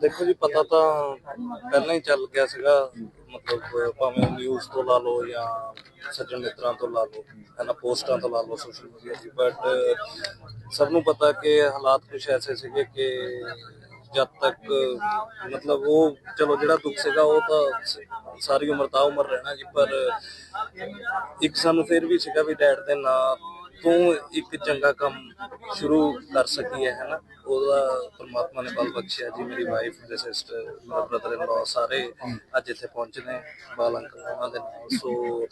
ਦੇਖੋ ਜੀ, ਪਤਾ ਤਾਂ ਪਹਿਲਾਂ ਹੀ ਚੱਲ ਗਿਆ ਸੀਗਾ, ਮਤਲਬ ਭਾਵੇਂ ਨਿਊਜ਼ ਤੋਂ ਲਾ ਲਓ ਜਾਂ ਸੱਜਣ ਮਿੱਤਰਾਂ ਤੋਂ ਲਾ ਲਓ ਹਨਾ ਪੋਸਟਾਂ ਤੋਂ ਲਾ ਲਓ ਸੋਸ਼ਲ ਮੀਡੀਆ ਦੀ ਬਟ ਸਭ ਨੂੰ ਪਤਾ ਕਿ ਹਾਲਾਤ ਕੁਝ ਐਸੇ ਸੀਗੇ ਕਿ ਜਦ ਤੱਕ, ਮਤਲਬ ਉਹ, ਚਲੋ, ਜਿਹੜਾ ਦੁੱਖ ਸੀਗਾ, ਉਹ ਤਾਂ ਸਾਰੀ ਉਮਰ ਤਾਂ ਉਮਰ ਰਹਿਣਾ ਜੀ, ਪਰ ਇੱਕ ਸਾਨੂੰ ਫਿਰ ਵੀ ਸੀਗਾ ਵੀ ਡੈਡ ਦੇ ਨਾਂ ਤੋਂ ਇੱਕ ਚੰਗਾ ਕੰਮ ਸ਼ੁਰੂ ਕਰ ਸਕੀਏ ਹੈ ਨਾ ਉਹਦਾ ਪ੍ਰਮਾਤਮਾ ਨੇ ਬਲ ਬਖਸ਼ਿਆ ਜੀ ਮੇਰੀ ਵਾਈਫ ਤੇ ਸਿਸਟਰ ਮੇਰਾ ਬ੍ਰਦਰ ਇਨ ਲਾ ਸਾਰੇ ਅੱਜ ਇੱਥੇ ਪਹੁੰਚੇ ਨੇ ਬਾਲ ਅੰਕਲ ਉਹਨਾਂ ਦੇ ਨਾਲ। ਸੋ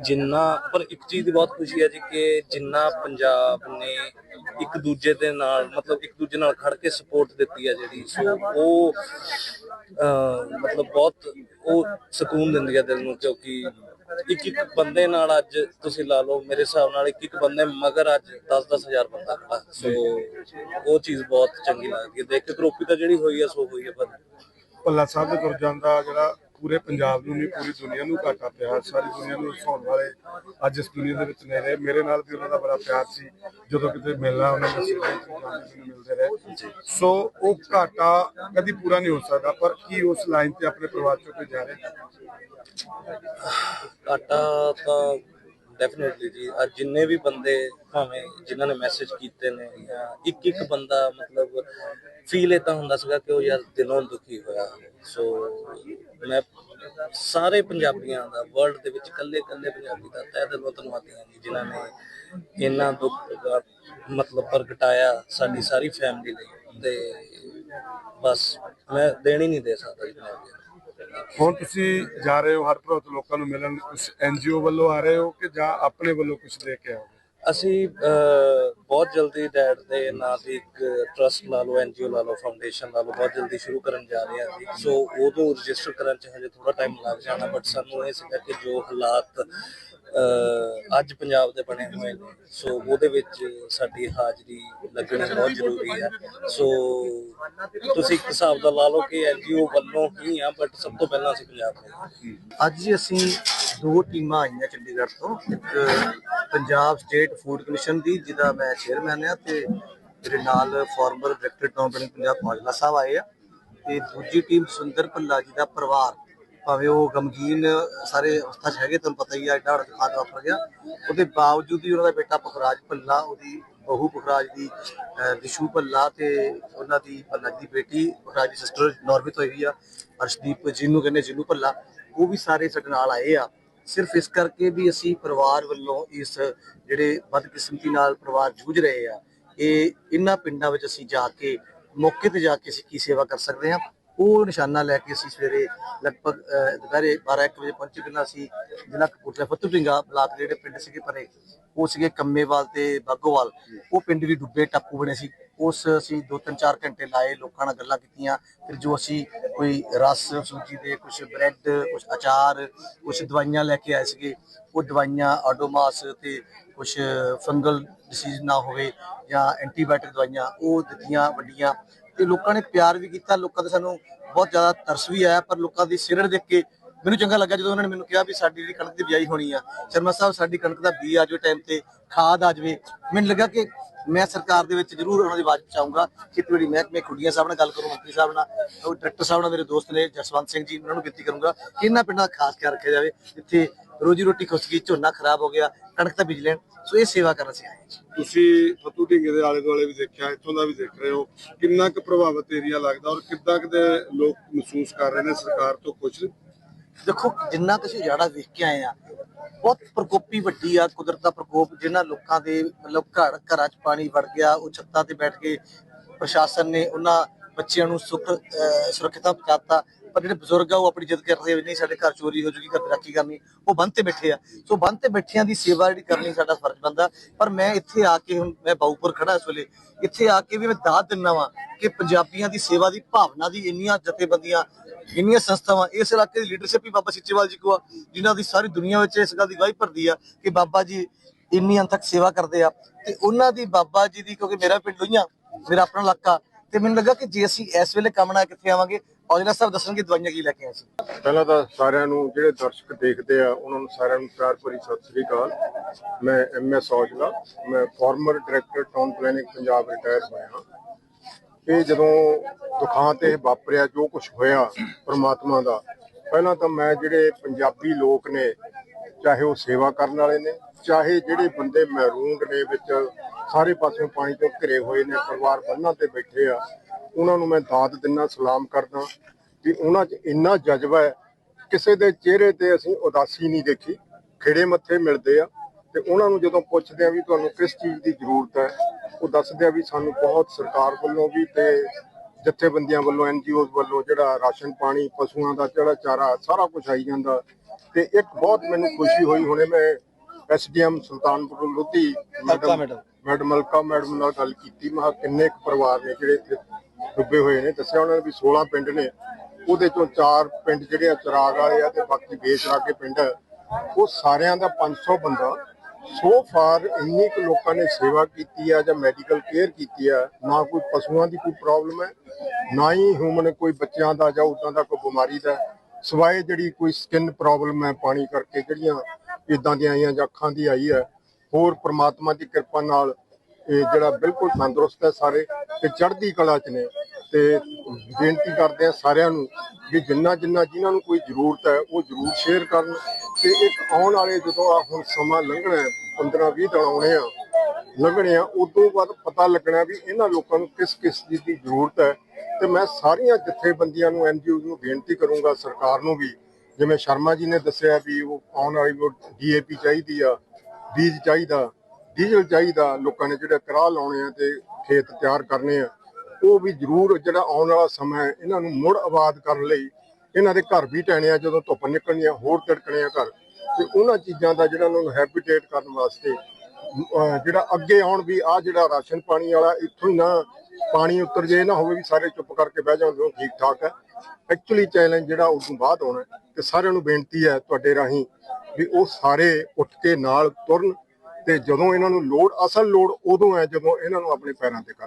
ਜਿੰਨਾ ਪਰ ਇੱਕ ਚੀਜ਼ ਦੀ ਬਹੁਤ ਖੁਸ਼ੀ ਹੈ ਜੀ ਕਿ ਜਿੰਨਾ ਪੰਜਾਬ ਨੇ ਇੱਕ ਦੂਜੇ ਦੇ ਨਾਲ ਮਤਲਬ ਇੱਕ ਦੂਜੇ ਨਾਲ ਖੜ ਕੇ ਸਪੋਰਟ ਦਿੱਤੀ ਹੈ ਜਿਹੜੀ ਸੋ ਉਹ ਅਹ, ਮਤਲਬ ਬਹੁਤ ਉਹ ਸਕੂਨ ਦਿੰਦੀ ਹੈ ਦਿਲ ਨੂੰ ਕਿਉਂਕਿ ਇੱਕ ਇੱਕ ਬੰਦੇ ਨਾਲ ਅੱਜ ਤੁਸੀਂ ਲਾ ਲਓ, ਮੇਰੇ ਹਿਸਾਬ ਨਾਲ ਇੱਕ ਇੱਕ ਬੰਦੇ ਮਗਰ ਅੱਜ 10 ਹਜ਼ਾਰ ਬੰਦਾ ਖੜਾ। ਸੋ ਉਹ ਚੀਜ਼ ਬਹੁਤ ਚੰਗੀ ਲੱਗਦੀ ਹੈ। ਦੇਖ ਕੇ ਕਰੋਪੀ ਤਾਂ ਜਿਹੜੀ ਹੋਈ ਹੈ, ਸੋ ਹੋਈ ਹੈ, ਪਰ ਭੱਲਾ ਸਾਹਿਬ ਦੇ ਤੁਰ ਜਾਂਦਾ ਜਿਹੜਾ ਪੂਰੇ ਪੰਜਾਬ ਨੂੰ ਨਹੀਂ, ਪੂਰੀ ਦੁਨੀਆ ਨੂੰ ਘਾਟਾ ਪਿਆ। ਸਾਰੀ ਦੁਨੀਆ ਨੂੰ ਹਸਾਉਣ ਵਾਲੇ ਅੱਜ ਇਸ ਦੁਨੀਆ ਦੇ ਵਿੱਚ ਨਹੀਂ ਰਹੇ ਮੇਰੇ ਨਾਲ ਵੀ ਉਹਨਾਂ ਦਾ ਬੜਾ ਪਿਆਰ ਸੀ। ਜਦੋਂ ਕਿਤੇ ਮਿਲਣਾ ਉਹਨਾਂ ਨੂੰ ਮਿਲਦੇ ਰਹੇ। ਸੋ ਉਹ ਘਾਟਾ ਕਦੀ ਪੂਰਾ ਨਹੀਂ ਹੋ ਸਕਦਾ, ਪਰ ਕੀ ਉਸ ਲਾਈਨ ਤੇ ਆਪਣੇ ਪਰਿਵਾਰ ਚੋਂ ਕੋਈ ਜਾ ਰਿਹਾ? ਘਾਟਾ ਤਾਂ ਡੈਫੀਨਿਟਲੀ ਜੀ। ਅੱਜ ਜਿੰਨੇ ਵੀ ਬੰਦੇ ਭਾਵੇਂ ਜਿਨ੍ਹਾਂ ਨੇ ਮੈਸੇਜ ਕੀਤੇ ਨੇ ਜਾਂ ਇੱਕ ਇੱਕ ਬੰਦਾ ਮਤਲਬ ਫੀਲ ਇਦਾਂ ਹੁੰਦਾ ਸੀਗਾ ਕਿ ਉਹ ਯਾਰ ਦਿਲੋਂ ਦੁਖੀ ਹੋਇਆ। ਸੋ ਮੈਂ ਸਾਰੇ ਪੰਜਾਬੀਆਂ ਦਾ ਵਰਲਡ ਦੇ ਵਿੱਚ ਇਕੱਲੇ ਇਕੱਲੇ ਪੰਜਾਬੀ ਦਾ ਤਹਿ ਦਿਲੋਂ ਧੰਨਵਾਦੀ ਹਾਂ ਜੀ, ਜਿਨ੍ਹਾਂ ਨੇ ਇੰਨਾ ਦੁੱਖ ਦਾ ਮਤਲਬ ਪ੍ਰਗਟਾਇਆ ਸਾਡੀ ਸਾਰੀ ਫੈਮਿਲੀ ਲਈ। ਤੇ ਬਸ, ਮੈਂ ਦੇਣ ਹੀ ਨਹੀਂ ਦੇ ਸਕਦਾ ਜੀ ਨੂੰ ਹੁਣ ਤੁਸੀਂ ਜਾ ਰਹੇ ਹੋ ਹਰ ਪ੍ਰਭਾਵਿਤ ਲੋਕਾਂ ਨੂੰ ਮਿਲਣ ਕੁਝ ਐਨਜੀਓ ਵੱਲੋਂ ਆ ਰਹੇ ਹੋ ਕਿ ਜਾਂ ਆਪਣੇ ਵੱਲੋਂ ਕੁਝ ਲੈ ਕੇ ਆਓਗੇ? ਅਸੀਂ ਬਹੁਤ ਜਲਦੀ ਡੈਡ ਦੇ ਨਾਂ ਦੀ ਇੱਕ ਟਰਸਟ ਲਾ ਲਓ ਐਨਜੀਓ ਲਾ ਲਓ, ਫਾਊਂਡੇਸ਼ਨ ਲਾ ਲਓ, ਬਹੁਤ ਜਲਦੀ ਸ਼ੁਰੂ ਕਰਨ ਜਾ ਰਹੇ ਹਾਂ ਜੀ ਸੋ ਉਹਨੂੰ ਰਜਿਸਟਰ ਕਰਨ ਚ ਹਜੇ ਥੋੜਾ ਟਾਈਮ ਲੱਗ ਜਾਣਾ ਬਟ ਸਾਨੂੰ ਇਹ ਸੀਗਾ ਕਿ ਜੋ ਹਾਲਾਤ ਅੱਜ ਪੰਜਾਬ ਦੇ ਬਣੇ ਹੋਏ ਨੇ। ਸੋ ਉਹਦੇ ਵਿੱਚ ਸਾਡੀ ਹਾਜ਼ਰੀ ਲੱਗਣੀ ਬਹੁਤ ਜ਼ਰੂਰੀ ਹੈ। ਸੋ ਤੁਸੀਂ ਇੱਕ ਹਿਸਾਬ ਦਾ ਲਾ ਲਓ ਕਿ ਐਨਜੀਓ ਵੱਲੋਂ ਹੀ ਆ ਬਟ ਸਭ ਤੋਂ ਪਹਿਲਾਂ ਅਸੀਂ ਪੰਜਾਬ ਦੇ ਅੱਜ ਹੀ ਅਸੀਂ ਦੋ ਟੀਮਾਂ ਆਈਆਂ ਚੰਡੀਗੜ੍ਹ ਤੋਂ। ਇੱਕ ਪੰਜਾਬ ਸਟੇਟ ਫੂਡ ਕਮਿਸ਼ਨ ਦੀ, ਜਿਹਦਾ ਮੈਂ ਚੇਅਰਮੈਨ ਆ ਤੇ ਮੇਰੇ ਨਾਲ former director company Punjab Aujla Sahib ਆਏ ਆ। ਤੇ ਦੂਜੀ ਟੀਮ ਸੁੰਦਰ ਭੱਲਾ ਜੀ ਦਾ ਪਰਿਵਾਰ ਭਾਵੇਂ ਉਹ ਗਮਗੀਨ ਸਾਰੇ ਅਵਸਥਾ 'ਚ ਹੈਗੇ ਤੁਹਾਨੂੰ ਪਤਾ ਹੀ ਆ ਐਡਾ ਵੱਡਾ ਖਾਦ ਵਾਪਰ ਗਿਆ। ਉਹਦੇ ਬਾਵਜੂਦ ਵੀ ਉਹਨਾਂ ਦਾ ਬੇਟਾ ਪੁਖਰਾਜ ਭੱਲਾ ਉਹਦੀ ਬਹੂ ਪੁਖਰਾਜ ਦੀ ਅਹ, ਭੱਲਾ ਤੇ ਉਹਨਾਂ ਦੀ ਭੱਲਾ ਦੀ ਬੇਟੀ ਪੁਖਰਾਜ ਦੀ ਸਿਸਟਰ ਨਾਰਵੇ ਤੋਂ ਹੋਈ ਆ ਅਰਸ਼ਦੀਪ ਜਿਹਨੂੰ ਕਹਿੰਦੇ ਜਿਹਨੂੰ ਭੱਲਾ ਉਹ ਵੀ ਸਾਰੇ ਸਾਡੇ ਨਾਲ ਆਏ ਆ। ਸਿਰਫ ਇਸ ਕਰਕੇ ਵੀ ਅਸੀਂ ਪਰਿਵਾਰ ਵੱਲੋਂ ਇਸ ਜਿਹੜੇ ਬਦਕਿਸਮਤੀ ਨਾਲ ਪਰਿਵਾਰ ਜੂਝ ਰਹੇ ਆ ਇਹ ਇਹਨਾਂ ਪਿੰਡਾਂ ਵਿੱਚ ਅਸੀਂ ਜਾ ਕੇ ਮੌਕੇ ਤੇ ਜਾ ਕੇ ਅਸੀਂ ਕੀ ਸੇਵਾ ਕਰ ਸਕਦੇ ਹਾਂ? ਉਹ ਨਿਸ਼ਾਨਾ ਲੈ ਕੇ ਅਸੀਂ ਸਵੇਰੇ ਲਗਭਗ ਅਹ, ਦੁਪਹਿਰੇ 12 ਵਜੇ ਪਹੁੰਚੇ ਕਿੰਨਾ ਅਸੀਂ ਜ਼ਿਲ੍ਹਾ ਕਪੂਰਥਲਾ ਫਤੂਪਿੰਗਾ ਬਲਾਕ ਦੇ ਜਿਹੜੇ ਪਿੰਡ ਸੀਗੇ ਪਰੇ ਉਹ ਸੀਗੇ ਕੰਮੇਵਾਲ ਤੇ ਬਾਗੋਵਾਲ। ਉਹ ਪਿੰਡ ਵੀ ਡੁੱਬੇ ਟਾਪੂ ਬਣੇ ਸੀ। ਉਸ ਅਸੀਂ ਦੋ ਤਿੰਨ ਚਾਰ ਘੰਟੇ ਲਾਏ ਲੋਕਾਂ ਨਾਲ ਗੱਲਾਂ ਕੀਤੀਆਂ। ਫਿਰ ਜੋ ਅਸੀਂ ਕੋਈ ਰਸ ਸੂਜੀ ਦੇ ਕੁਝ ਬ੍ਰੈਡ ਕੁਝ ਅਚਾਰ ਕੁਝ ਦਵਾਈਆਂ ਲੈ ਕੇ ਆਏ ਸੀਗੇ ਉਹ ਦਵਾਈਆਂ ਆਡੋਮਾਸ ਤੇ ਕੁਝ ਫੰਗਲ ਡਿਸੀਜ਼ ਨਾ ਹੋਵੇ ਜਾਂ ਐਂਟੀਬਾਇਓਟਿਕ ਦਵਾਈਆਂ ਉਹ ਦਿੱਤੀਆਂ ਵੱਡੀਆਂ। ਤੇ ਲੋਕਾਂ ਨੇ ਪਿਆਰ ਵੀ ਕੀਤਾ, ਲੋਕਾਂ ਦਾ ਸਾਨੂੰ ਬਹੁਤ ਜ਼ਿਆਦਾ ਤਰਸ ਵੀ ਆਇਆ, ਪਰ ਲੋਕਾਂ ਦੀ ਸਿਰੜ ਦੇਖ ਕੇ ਮੈਨੂੰ ਚੰਗਾ ਲੱਗਾ ਜਦੋਂ ਉਹਨਾਂ ਨੇ ਮੈਨੂੰ ਕਿਹਾ ਵੀ ਸਾਡੀ ਜਿਹੜੀ ਕਣਕ ਦੀ ਬਿਜਾਈ ਹੋਣੀ ਆ, ਸ਼ਰਮਾ ਸਾਹਿਬ, ਸਾਡੀ ਕਣਕ ਦਾ ਬੀ ਆ ਜਾਵੇ ਟਾਈਮ ਤੇ, ਖਾਦ ਆ ਜਾਵੇ। ਮੈਨੂੰ ਲੱਗਾ ਕਿ ਮੈਂ ਸਰਕਾਰ ਦੇ ਵਿੱਚ ਜ਼ਰੂਰ ਉਹਨਾਂ ਦੀ ਆਵਾਜ਼ ਪਹੁੰਚਾਊਂਗਾ, ਖੇਤੀਬਾੜੀ ਮਹਿਕਮੇ, ਖੁੱਡੀਆਂ ਸਾਹਿਬ ਨਾਲ ਗੱਲ ਕਰੂੰ, ਮੰਤਰੀ ਸਾਹਿਬ ਨਾਲ, ਉਹ ਡਾਇਰੈਕਟਰ ਸਾਹਿਬ ਨਾਲ, ਮੇਰੇ ਦੋਸਤ ਨੇ ਜਸਵੰਤ ਸਿੰਘ ਜੀ, ਉਹਨਾਂ ਨੂੰ ਬੇਨਤੀ ਕਰੂੰਗਾ ਕਿ ਇਹਨਾਂ ਪਿੰਡਾਂ ਦਾ ਖਾਸ ਖਿਆਲ ਰੱਖਿਆ ਜਾਵੇ, ਜਿੱਥੇ ਰੋਜੀ ਰੋਟੀ ਖੁੱਸ ਗਈ ਝੋਨਾ ਖਰਾਬ ਹੋ ਗਿਆ ਕਣਕ ਤਾਂ ਬੀਜ ਲੈਣ। ਸੋ ਇਹ ਸੇਵਾ ਕਰਨ ਅਸੀਂ ਆਏ ਹਾਂ ਜੀ। ਤੁਸੀਂ ਫਤੂ ਢਿੰਗੇ ਦੇ ਆਲੇ ਦੁਆਲੇ ਵੀ ਦੇਖਿਆ ਇੱਥੋਂ ਦਾ ਵੀ ਦੇਖ ਰਹੇ ਹੋ। ਕਿੰਨਾ ਕੁ ਪ੍ਰਭਾਵਿਤ ਏਰੀਆ ਲੱਗਦਾ ਔਰ ਕਿੱਦਾਂ ਕਿਤੇ ਲੋਕ ਮਹਿਸੂਸ ਕਰ ਰਹੇ ਨੇ ਸਰਕਾਰ ਤੋਂ ਕੁਝ ਦੇਖੋ ਜਿੰਨਾ ਤੁਸੀਂ ਉਜਾੜਾ ਵੇਖ ਕੇ ਆਏ ਆ ਬਹੁਤ ਪ੍ਰਕੋਪੀ ਵੱਡੀ ਆ ਕੁਦਰਤ ਦਾ ਪ੍ਰਕੋਪ ਜਿਨ੍ਹਾਂ ਲੋਕਾਂ ਦੇ ਮਤਲਬ ਘਰ ਘਰਾਂ 'ਚ ਪਾਣੀ ਵੜ ਗਿਆ ਉਹ ਛੱਤਾਂ ਤੇ ਬੈਠ ਕੇ ਪ੍ਰਸ਼ਾਸਨ ਨੇ ਉਹਨਾਂ ਬੱਚਿਆਂ ਨੂੰ ਸੁੱਖ ਅਹ, ਸੁਰੱਖਿਅਤਾ ਪਹੁੰਚਾਤਾ। ਪਰ ਜਿਹੜੇ ਬਜ਼ੁਰਗ ਆ ਉਹ ਆਪਣੀ ਜਿੱਦ ਕਰਦੇ ਵੀ ਨਹੀਂ ਸਾਡੇ ਘਰ ਚੋਰੀ ਹੋ ਜੂਗੀ ਘਰ ਰਾਖੀ ਕਰਨੀ। ਉਹ ਬੰਦ ਤੇ ਬੈਠੇ ਆ। ਸੋ ਬੰਦ ਤੇ ਬੈਠਿਆਂ ਦੀ ਸੇਵਾ ਜਿਹੜੀ ਕਰਨੀ ਸਾਡਾ ਫਰਜ਼ ਬਣਦਾ। ਪਰ ਮੈਂ ਇੱਥੇ ਆ ਕੇ ਹੁਣ ਮੈਂ ਬਾਊਪੁਰ ਖੜਾ ਇਸ ਵੇਲੇ। ਇੱਥੇ ਆ ਕੇ ਵੀ ਮੈਂ ਦਾਤ ਦਿੰਦਾ ਵਾਂ ਕਿ ਪੰਜਾਬੀਆਂ ਦੀ ਸੇਵਾ ਦੀ ਭਾਵਨਾ ਦੀ ਇੰਨੀਆਂ ਜਥੇਬੰਦੀਆਂ ਇੰਨੀਆਂ ਸੰਸਥਾਵਾਂ ਇਸ ਇਲਾਕੇ ਦੀ ਲੀਡਰਸ਼ਿਪ ਵੀ ਬਾਬਾ ਸਿੱਚੇਵਾਲ ਜੀ ਕੋ ਆ ਜਿਨ੍ਹਾਂ ਦੀ ਸਾਰੀ ਦੁਨੀਆ ਵਿੱਚ ਇਸ ਗੱਲ ਦੀ ਗਵਾਹੀ ਭਰਦੀ ਆ ਕਿ ਬਾਬਾ ਜੀ ਇੰਨੀ ਅੰਤਕ ਸੇਵਾ ਕਰਦੇ ਆ। ਤੇ ਉਹਨਾਂ ਦੀ ਬਾਬਾ ਜੀ ਦੀ ਕਿਉਂਕਿ ਮੇਰਾ ਪਿੰਡ ਲੋਈਆਂ ਮੇਰਾ ਆਪਣਾ ਇਲਾਕਾ ਤੇ ਮੈਨੂੰ ਲੱਗਾ ਕਿ ਜੇ ਅਸੀਂ ਇਸ ਵੇਲੇ ਕੰਮ ਨਾਲ ਕਿੱਥੇ ਆਵਾਂਗੇ, ਔਜਲਾ ਸਾਹਿਬ ਦੱਸਣਗੇ ਦਵਾਈਆਂ ਕੀ ਲੈ ਕੇ ਆਏ ਸੀ। ਪਹਿਲਾਂ ਤਾਂ ਸਾਰਿਆਂ ਨੂੰ ਜਿਹੜੇ ਦਰਸ਼ਕ ਦੇਖਦੇ ਆ, ਉਹਨਾਂ ਨੂੰ ਸਾਰਿਆਂ ਨੂੰ ਪਿਆਰ ਭਰੀ ਸਤਿ ਸ੍ਰੀ ਅਕਾਲ। ਮੈਂ ਐਮ ਐਸ ਔਜਲਾ, ਮੈਂ former director town planning Punjab retire ਹੋਇਆ ਇਹ ਜਦੋਂ ਦੁਖਾਂ ਤੇ ਵਾਪਰਿਆ, ਜੋ ਕੁਝ ਹੋਇਆ ਪ੍ਰਮਾਤਮਾ ਦਾ, ਪਹਿਲਾਂ ਤਾਂ ਮੈਂ ਜਿਹੜੇ ਪੰਜਾਬੀ ਲੋਕ ਨੇ, ਚਾਹੇ ਉਹ ਸੇਵਾ ਕਰਨ ਵਾਲੇ ਨੇ, ਚਾਹੇ ਜਿਹੜੇ ਬੰਦੇ ਮਹਿਰੂਮ ਨੇ ਵਿੱਚ ਸਾਰੇ ਪਾਸਿਓਂ ਪਾਣੀ ਤੋਂ ਘਿਰੇ ਹੋਏ ਨੇ, ਪਰਿਵਾਰ ਬੰਨਾਂ ਤੇ ਬੈਠੇ ਆ। ਉਹਨਾਂ ਨੂੰ ਮੈਂ ਦਾਤ ਦਿੰਨਾ, ਸਲਾਮ ਕਰਦਾ ਵੀ ਉਹਨਾਂ 'ਚ ਇੰਨਾ ਜਜ਼ਬਾ ਹੈ, ਕਿਸੇ ਦੇ ਚਿਹਰੇ ਤੇ ਅਸੀਂ ਉਦਾਸੀ ਨਹੀਂ ਦੇਖੀ। ਖਿੜੇ ਮੱਥੇ ਮਿਲਦੇ ਆ ਤੇ ਉਹਨਾਂ ਨੂੰ ਜਦੋਂ ਪੁੱਛਦੇ ਆ ਵੀ ਤੁਹਾਨੂੰ ਕਿਸ ਚੀਜ਼ ਦੀ ਜ਼ਰੂਰਤ ਹੈ, ਉਹ ਦੱਸਦੇ ਆ ਵੀ ਸਾਨੂੰ ਬਹੁਤ ਸਰਕਾਰ ਵੱਲੋਂ ਵੀ ਤੇ ਜਥੇਬੰਦੀਆਂ ਵੱਲੋਂ ਐਨਜੀਓਜ਼ ਵੱਲੋਂ ਜਿਹੜਾ ਰਾਸ਼ਨ ਪਾਣੀ, ਪਸ਼ੂਆਂ ਦਾ ਜਿਹੜਾ ਚਾਰਾ, ਸਾਰਾ ਕੁਝ ਆਈ ਜਾਂਦਾ। ਤੇ ਇੱਕ ਬਹੁਤ ਮੈਨੂੰ ਖੁਸ਼ੀ ਹੋਈ, ਹੁਣੇ ਮੈਂ SDM Sultanpur Lodhi madam madam. Malka madam ਨਾਲ ਗੱਲ ਕੀਤੀ। ਮੈਂ ਕਿਹਾ ਕਿੰਨੇ ਕੁ ਪਰਿਵਾਰ ਨੇ ਜਿਹੜੇ ਇੱਥੇ ਡੁੱਬੇ ਹੋਏ ਨੇ। ਦੱਸਿਆ ਉਹਨਾਂ ਨੇ ਵੀ 16 ਪਿੰਡ ਨੇ। ਉਹਦੇ ਚੋਂ ਚਾਰ ਪਿੰਡ ਜਿਹੜੇ ਆ ਚਰਾਗ ਵਾਲੇ ਆ ਤੇ ਬਾਕੀ ਬੇਚਰਾਗੇ ਪਿੰਡ। ਉਹ ਸਾਰਿਆਂ ਦਾ 500 ਬੰਦਾ ਸੋ ਫਾਰ ਇੰਨੀ ਕੁ ਲੋਕਾਂ ਨੇ ਸੇਵਾ ਕੀਤੀ ਆ ਜਾਂ ਮੈਡੀਕਲ ਕੇਅਰ ਕੀਤੀ ਆ ਨਾ ਕੋਈ ਪਸ਼ੂਆਂ ਦੀ ਕੋਈ ਪ੍ਰੋਬਲਮ ਹੈ ਨਾ ਹੀ ਹਿਊਮਨ ਕੋਈ ਬੱਚਿਆਂ ਦਾ ਜਾਂ ਉਦਾਂ ਦਾ ਕੋਈ ਬਿਮਾਰੀ ਦਾ। ਸਵਾਏ ਜਿਹੜੀ ਕੋਈ ਸਕਿਨ ਪ੍ਰੋਬਲਮ ਹੈ ਪਾਣੀ ਕਰਕੇ ਜਿਹੜੀਆਂ ਇਦਾਂ ਦੀਆਂ ਆਈਆਂ ਜਾਂ ਅੱਖਾਂ ਦੀ ਆਈ ਹੈ, ਹੋਰ ਪ੍ਰਮਾਤਮਾ ਦੀ ਕਿਰਪਾ ਨਾਲ ਇਹ ਜਿਹੜਾ ਬਿਲਕੁਲ ਤੰਦਰੁਸਤ ਹੈ ਸਾਰੇ ਤੇ ਚੜ੍ਹਦੀ ਕਲਾ ਚ ਨੇ। ਤੇ ਬੇਨਤੀ ਕਰਦੇ ਆ ਸਾਰਿਆਂ ਨੂੰ ਵੀ ਜਿੰਨਾ ਜਿੰਨਾ ਜਿਨ੍ਹਾਂ ਨੂੰ ਕੋਈ ਜ਼ਰੂਰਤ ਹੈ, ਉਹ ਜ਼ਰੂਰ ਸ਼ੇਅਰ ਕਰਨ। ਤੇ ਇੱਕ ਆਉਣ ਵਾਲੇ ਜਦੋਂ ਆ ਹੁਣ ਸਮਾਂ ਲੰਘਣਾ ਹੈ 15 20 ਦਿਨ ਆਉਣੇ ਆ, ਲੰਘਣੇ ਆ, ਉਦੋਂ ਬਾਅਦ ਪਤਾ ਲੱਗਣਾ ਵੀ ਇਹਨਾਂ ਲੋਕਾਂ ਨੂੰ ਕਿਸ ਕਿਸ ਚੀਜ਼ ਦੀ ਜ਼ਰੂਰਤ ਹੈ। ਤੇ ਮੈਂ ਸਾਰੀਆਂ ਜਥੇਬੰਦੀਆਂ ਨੂੰ ਐਨਜੀਓ ਨੂੰ ਬੇਨਤੀ ਕਰੂੰਗਾ, ਸਰਕਾਰ ਨੂੰ ਵੀ ਜਿਵੇਂ ਸ਼ਰਮਾ ਜੀ ਨੇ ਦੱਸਿਆ ਵੀ ਉਹ ਆਉਣ ਵਾਲੀ ਡੀਏਪੀ ਚਾਹੀਦੀ ਆ, ਬੀਜ ਚਾਹੀਦਾ, ਡੀਜ਼ਲ ਚਾਹੀਦਾ, ਲੋਕਾਂ ਨੇ ਜਿਹੜੇ ਕਰਾਹ ਲਾਉਣੇ ਆ ਤੇ ਖੇਤ ਤਿਆਰ ਕਰਨੇ ਆ, ਉਹ ਵੀ ਜ਼ਰੂਰ ਜਿਹੜਾ ਆਉਣ ਵਾਲਾ ਸਮਾਂ ਹੈ, ਇਹਨਾਂ ਨੂੰ ਮੁੜ ਆਬਾਦ ਕਰਨ ਲਈ ਇਹਨਾਂ ਦੇ ਘਰ ਵੀ ਟਹਿਣੇ ਆ ਜਦੋਂ ਧੁੱਪ ਨਿਕਲਣੀ ਆ, ਹੋਰ ਤਿੜਕਣੇ ਆ ਘਰ, ਤੇ ਉਹਨਾਂ ਚੀਜ਼ਾਂ ਦਾ ਜਿਹੜਾ ਉਹਨਾਂ ਨੂੰ ਹੈਬਿਟੇਟ ਕਰਨ ਵਾਸਤੇ ਜਿਹੜਾ ਅੱਗੇ ਆਉਣ ਵੀ ਆ ਜਿਹੜਾ ਰਾਸ਼ਨ ਪਾਣੀ ਵਾਲਾ ਇੱਥੋਂ ਹੀ ਨਾ ਪਾਣੀ ਉਤਰ ਜੇ ਨਾ ਹੋਵੇ ਵੀ ਸਾਰੇ ਚੁੱਪ ਕਰਕੇ ਬਹਿ ਜਾਣ ਠੀਕ ਠਾਕ ਹੈ। ਐਕਚੁਅਲੀ ਚੈਲੰਜ ਜਿਹੜਾ ਉਸ ਤੋਂ ਬਾਅਦ ਆਉਣਾ ਤੇ ਸਾਰਿਆਂ ਨੂੰ ਬੇਨਤੀ ਹੈ ਤੁਹਾਡੇ ਰਾਹੀਂ ਵੀ ਉਹ ਸਾਰੇ ਉੱਠ ਕੇ ਨਾਲ ਤੁਰਨ ਤੇ ਜਦੋਂ ਇਹਨਾਂ ਨੂੰ ਲੋੜ, ਅਸਲ ਲੋੜ ਉਦੋਂ ਹੈ ਜਦੋਂ ਇਹਨਾਂ ਨੂੰ ਆਪਣੇ ਪੈਰਾਂ ਤੇ ਕਰ